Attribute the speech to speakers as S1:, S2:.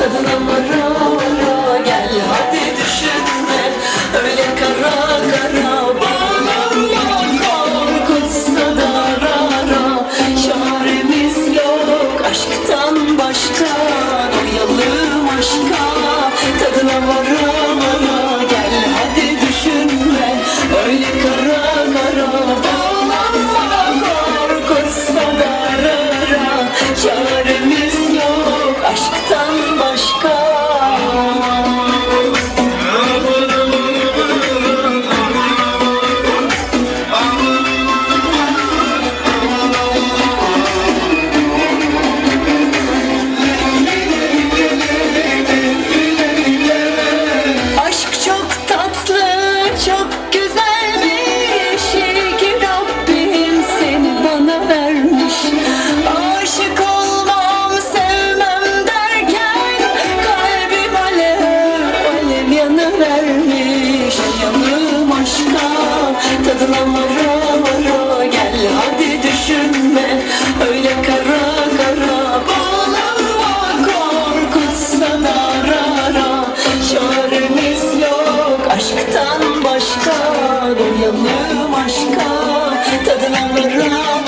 S1: tadına mara mara Gel hadi düşünme. Öyle kara kara. Bana bakan kutsa da rara Çaremiz yok. Aşktan başka gönlüm aşka tadına varar